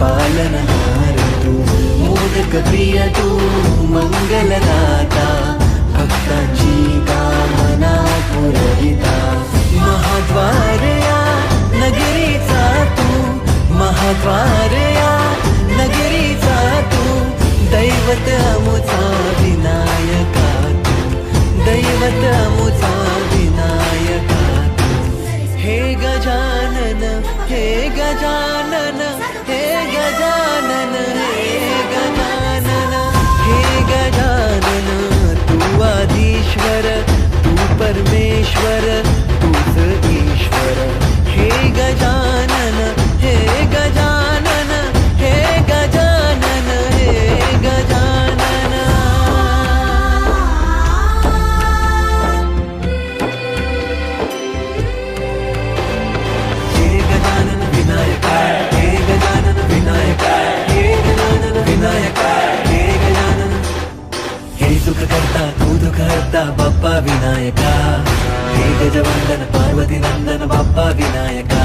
पालनहार तू मोदक प्रिय तू मंगलदाता भक्तांची कामना पुरविता महाद्वारया नगरीचा तू महाद्वार नगरीचा तू दैवत अमुचा विनायका तू दैवत अमुचा विनायका हे गजानन हे गजानन हे गजवंदन पार्वती नंदन बाप्पा विनायका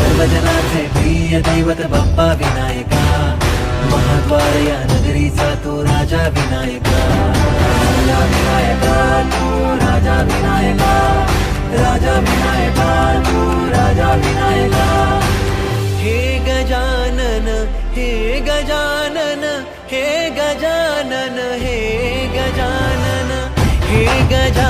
सर्वजनाचे प्रिय दैवत बाप्पा विनायका महाद्वार या नगरीचा तू राजा विनायका राजा विनायका राजा विनायका राजा विनायका तू राजा विनायका हे गजानन हे गजानन हे गजानन हे गजानन हे गजानन